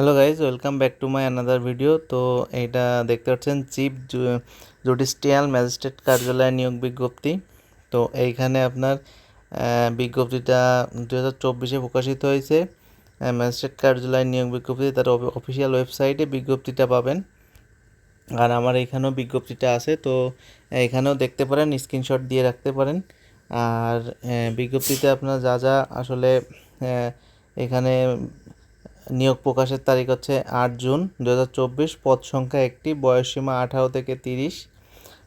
Hello guys welcome back to my another video তো এইটা দেখতে পাচ্ছেন চিফ জুডিশিয়াল ম্যাজিস্ট্রেট কার্যালয় নিয়োগ বিজ্ঞপ্তি। তো এইখানে আপনার বিজ্ঞপ্তিটা দু হাজার চব্বিশে প্রকাশিত হয়েছে। ম্যাজিস্ট্রেট কার্যালয় নিয়োগ বিজ্ঞপ্তি তার অফিসিয়াল ওয়েবসাইটে বিজ্ঞপ্তিটা পাবেন। আর আমার এখানেও বিজ্ঞপ্তিটা আছে, তো এখানেও দেখতে পারেন স্ক্রিনশট দিয়ে রাখতে পারেন। আর বিজ্ঞপ্তিতে আপনার যা যা আসলে এখানে নিয়োগ প্রকাশের তারিখ হচ্ছে আট জুন দু হাজার চব্বিশ। পদ সংখ্যা একটি, বয়সসীমা আঠারো থেকে তিরিশ।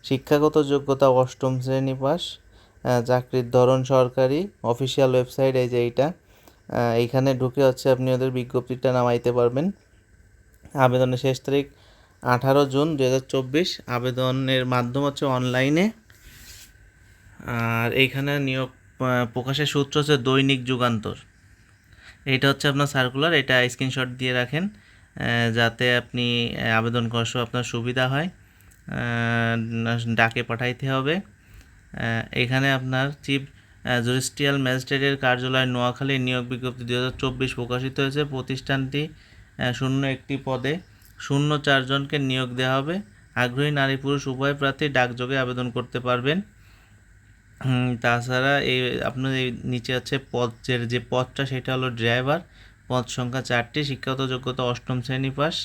শিক্ষাগত যোগ্যতা অষ্টম শ্রেণি পাস। চাকরির ধরন সরকারি। অফিসিয়াল ওয়েবসাইট এই যে এইটা। এইখানে ঢুকে হচ্ছে আপনি ওদের বিজ্ঞপ্তিটা নামাইতে পারবেন। আবেদনের শেষ তারিখ আঠারো জুন দু হাজার চব্বিশ। আবেদনের মাধ্যম হচ্ছে অনলাইনে। আর এইখানে নিয়োগ প্রকাশের সূত্র হচ্ছে দৈনিক যুগান্তর। এইটা হচ্ছে আপনার সার্কুলার এটা স্ক্রিনশট দিয়ে রাখেন যাতে আপনি আবেদন করার সময় আপনার সুবিধা হয়। ডাকে পাঠাইতে হবে। এখানে আপনার চিফ জুডিশিয়াল ম্যাজিস্ট্রেটের কার্যালয় নোয়াখালী, নিয়োগ বিজ্ঞপ্তি দু হাজার চব্বিশ প্রকাশিত হয়েছে। প্রতিষ্ঠানটি শূন্য একটি পদে শূন্য চারজনকে নিয়োগ দেওয়া হবে। আগ্রহী নারী পুরুষ উভয় প্রার্থী ডাকযোগে আবেদন করতে পারবেন। তাছাড়া এই আপনার এই নিচে আছে পদের যে পদটা, সেটা হলো ড্রাইভার পদ সংখ্যা চারটি, শিক্ষাগত যোগ্যতা অষ্টম শ্রেণি পাস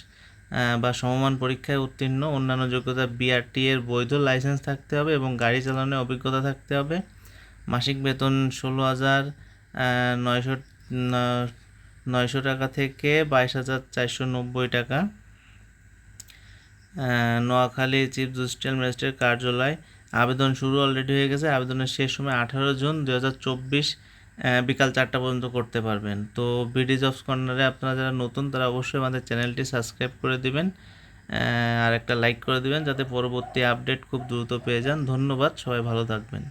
বা সমমান পরীক্ষায় উত্তীর্ণ। অন্যান্য যোগ্যতা বিআরটি এর বৈধ লাইসেন্স থাকতে হবে এবং গাড়ি চালানোর অভিজ্ঞতা থাকতে হবে। মাসিক বেতন ষোলো হাজার নয়শো নয়শো টাকা থেকে বাইশ হাজার চারশো নব্বই টাকা। নোয়াখালী চিফ জুডিশিয়াল ম্যাজিস্ট্রেট কার্যালয় আবেদন শুরু অলরেডি হয়ে গেছে। আবেদনের শেষ সময় আঠারো জুন দু হাজার চব্বিশ বিকাল চারটা পর্যন্ত করতে পারবেন। তো বিডি জবস কর্নারে আপনারা যারা নতুন, তারা অবশ্যই আমাদের চ্যানেলটি সাবস্ক্রাইব করে দিবেন আর একটা লাইক করে দিবেন, যাতে পরবর্তী আপডেট খুব দ্রুত পেয়ে যান। ধন্যবাদ, সবাই ভালো থাকবেন।